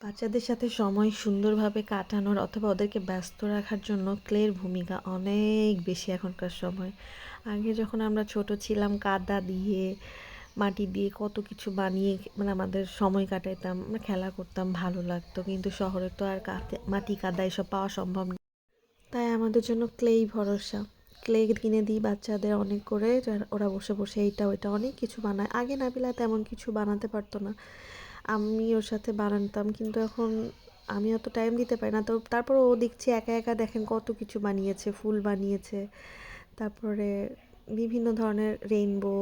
বাচ্চাদের সাথে সময় সুন্দরভাবে কাটানোর অথবা ওদেরকে ব্যস্ত রাখার জন্য ক্লের ভূমিকা অনেক বেশি এখনকার সময়। আগে যখন আমরা ছোট ছিলাম, কাদা দিয়ে, মাটি দিয়ে কত কিছু বানিয়ে মানে আমাদের সময় কাটাইতাম খেলা করতাম, ভালো লাগতো। কিন্তু শহরে তো আর মাটি, কাদা এসব পাওয়া সম্ভব না। তাই আমাদের জন্য ক্লেই ভরসা। ক্লে কিনে দিই বাচ্চাদের অনেক করে ওরা বসে বসে এইটা ওইটা অনেক কিছু বানায়। আগে নাবিলা তেমন কিছু বানাতে পারতো না। আমি ওর সাথে বানাতাম, কিন্তু এখন আমি অত টাইম দিতে পারি না। তো তারপর ও দেখছি একা একা দেখেন কত কিছু বানিয়েছে, ফুল বানিয়েছে। তারপরে বিভিন্ন ধরনের রেইনবো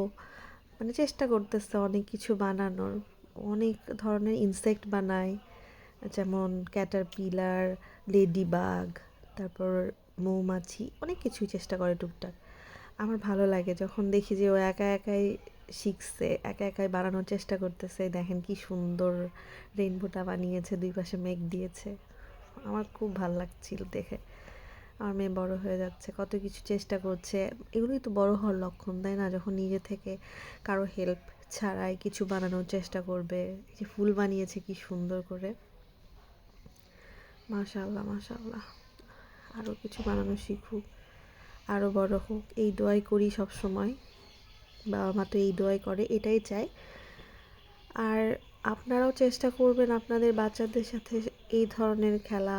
মানে চেষ্টা করতেছে অনেক কিছু বানানোর। অনেক ধরনের ইনসেক্ট বানায়, যেমন ক্যাটারপিলার লেডি বাগ তারপর মৌমাছি, অনেক কিছুই চেষ্টা করে টুকটাক। আমার ভালো লাগে যখন দেখি যে ও একা একাই শিখছে, একা একাই বানানোর চেষ্টা করতেছে, দেখেন কি সুন্দর রেইনবোটা বানিয়েছে, দুই পাশে মেঘ দিয়েছে। আমার খুব ভালো লাগছিল দেখে। আমার মেয়ে বড় হয়ে যাচ্ছে, কত কিছু চেষ্টা করছে। এগুলোই তো বড় হওয়ার লক্ষণ, তাই না? যখন নিজে থেকে কারও হেল্প ছাড়াই কিছু বানানোর চেষ্টা করবে যে ফুল বানিয়েছে কি সুন্দর করে। মাশাল্লাহ মাশাল্লাহ আরও কিছু বানানো শিখুক আরও বড় হোক, এই দোয়াই করি সব সময় বাবা মা তো এই দোয়াই করে, এটাই চাই আর আপনারাও চেষ্টা করবেন আপনাদের বাচ্চাদের সাথে এই ধরনের খেলা,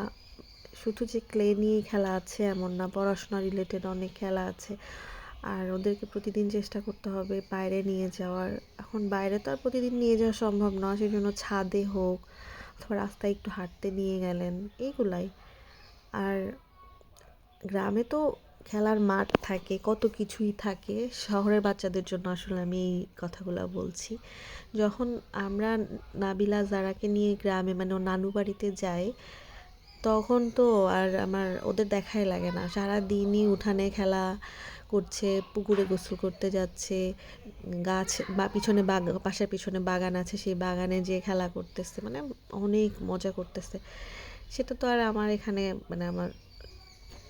শুধু যে ক্লে নিয়েই খেলা আছে এমন না, পড়াশোনা রিলেটেড অনেক খেলা আছে। আর ওদেরকে প্রতিদিন চেষ্টা করতে হবে বাইরে নিয়ে যাওয়ার। এখন বাইরে তো আর প্রতিদিন নিয়ে যাওয়া সম্ভব নয় সেই জন্য ছাদে হোক অথবা রাস্তায় একটু হাঁটতে নিয়ে গেলেন, এইগুলাই। আর গ্রামে তো খেলার মাঠ থাকে, কত কিছুই থাকে। শহরের বাচ্চাদের জন্য আসলে আমি এই কথাগুলো বলছি। যখন আমরা নাবিলা জারাকে নিয়ে গ্রামে মানে ওর নানু বাড়িতে যাই, তখন তো আর আমার ওদের দেখাই লাগে না। সারা দিনই উঠানে খেলা করছে, পুকুরে গোসল করতে যাচ্ছে, গাছ বা পিছনে বাগ, পাশের পিছনে বাগান আছে, সেই বাগানে যেয়ে খেলা করতেছে মানে অনেক মজা করতেছে। সেটা তো আর আমার এখানে মানে আমার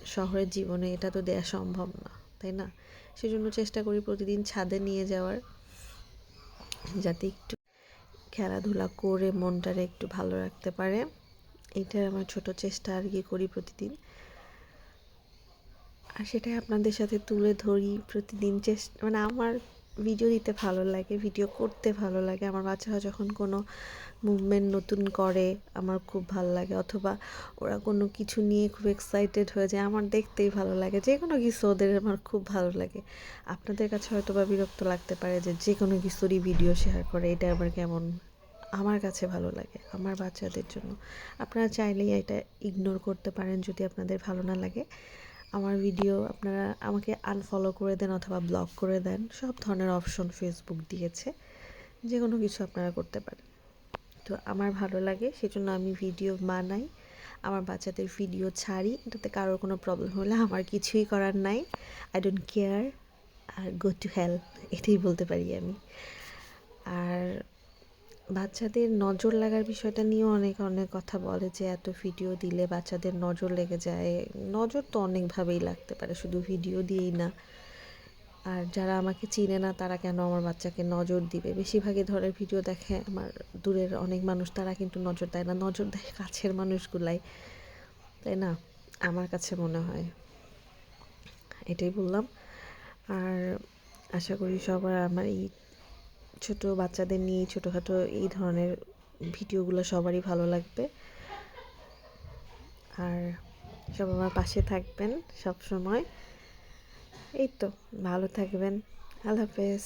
শহরের জীবনে এটা তো দেয়া সম্ভব না, তাই না? সেজন্য চেষ্টা করি প্রতিদিন ছাদে নিয়ে যাওয়ার, যাতে একটু খেলাধুলা করে মনটারে একটু ভালো রাখতে পারে। এটা আমার ছোট চেষ্টা আর কি করি প্রতিদিন। আর সেটাই আপনাদের সাথে তুলে ধরি প্রতিদিন চেষ্টা মানে আমার ভিডিও দিতে ভালো লাগে ভিডিও করতে ভালো লাগে। আমার বাচ্চারা যখন কোনো মুভমেন্ট নতুন করে, আমার খুব ভালো লাগে। অথবা ওরা কোনো কিছু নিয়ে খুব এক্সাইটেড হয়ে যায়, আমার দেখতেই ভালো লাগে। যে কোনো কিছু ওদের আমার খুব ভালো লাগে। আপনাদের কাছে হয়তো বা বিরক্ত লাগতে পারে যে যে কোনো কিছুরই ভিডিও শেয়ার করে, এটা আবার কেমন? আমার কাছে ভালো লাগে, আমার বাচ্চাদের জন্য। আপনারা চাইলেই এটা ইগনোর করতে পারেন যদি আপনাদের ভালো না লাগে। আমার ভিডিও আপনারা আমাকে আনফলো করে দেন অথবা ব্লক করে দেন, সব ধরনের অপশন ফেসবুক দিয়েছে যে কোনো কিছু আপনারা করতে পারেন। তো আমার ভালো লাগে, সেজন্য আমি ভিডিও বানাই, আমার বাচ্চাদের ভিডিও ছাড়ি এটাতে কারোর কোনো প্রবলেম হলে আমার কিছুই করার নাই আই ডোন্ট কেয়ার আর গো টু হেল্প এটাই বলতে পারি আমি। আর বাচ্চাদের নজর লাগার বিষয়টা নিয়েও অনেক অনেক কথা বলে যে এত ভিডিও দিলে বাচ্চাদের নজর লেগে যায়। নজর তো অনেকভাবেই লাগতে পারে, শুধু ভিডিও দিয়েই না। আর যারা আমাকে চিনে না, তারা কেন আমার বাচ্চাকে নজর দিবে? বেশিরভাগই ধরে ভিডিও দেখে আমার দূরের অনেক মানুষ, তারা কিন্তু নজর দেয় না। নজর দেয় কাছের মানুষগুলাই, তাই না? আমার কাছে মনে হয়। এটাই বললাম। আর আশা করি সবার আমার এই ছোট বাচ্চাদের নিয়ে ছোটোখাটো এই ধরনের ভিডিওগুলো সবারই ভালো লাগবে। আর সব আমার পাশে থাকবেন সব সময় এই তো, ভালো থাকবেন। আল্লাহ হাফেজ।